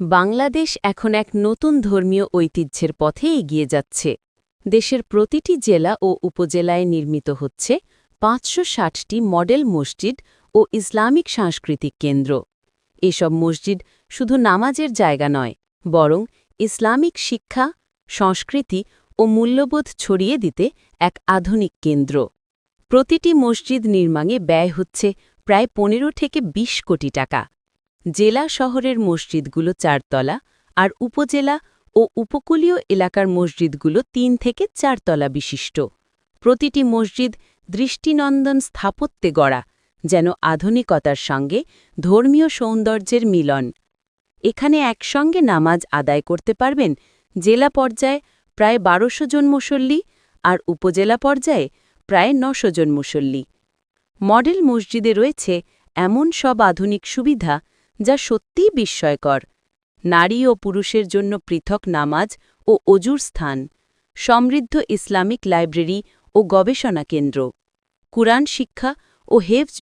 বাংলাদেশ এখন এক নতুন ধর্মীয় ঐতিহ্যের পথে এগিয়ে যাচ্ছে। দেশের প্রতিটি জেলা ও উপজেলায় নির্মিত হচ্ছে পাঁচশো ষাটটি মডেল মসজিদ ও ইসলামিক সাংস্কৃতিক কেন্দ্র। এসব মসজিদ শুধু নামাজের জায়গা নয়, বরং ইসলামিক শিক্ষা, সংস্কৃতি ও মূল্যবোধ ছড়িয়ে দিতে এক আধুনিক কেন্দ্র। প্রতিটি মসজিদ নির্মাণে ব্যয় হচ্ছে প্রায় পনেরো থেকে ২০ কোটি টাকা। জেলা শহরের মসজিদগুলো চারতলা আর উপজেলা ও উপকূলীয় এলাকার মসজিদগুলো তিন থেকে চারতলা বিশিষ্ট। প্রতিটি মসজিদ দৃষ্টিনন্দন স্থাপত্যে গড়া, যেন আধুনিকতার সঙ্গে ধর্মীয় সৌন্দর্যের মিলন। এখানে একসঙ্গে নামাজ আদায় করতে পারবেন জেলা পর্যায়ে প্রায় বারোশো জন মুসল্লি আর উপজেলা পর্যায়ে প্রায় নশো জন মুসল্লি। মডেল মসজিদে রয়েছে এমন সব আধুনিক সুবিধা যা সত্যিই বিস্ময়কর। নারী ও পুরুষের জন্য পৃথক নামাজ ও অজুর স্থান, সমৃদ্ধ ইসলামিক লাইব্রেরি ও গবেষণা কেন্দ্র। কুরআন শিক্ষা ও হেফজ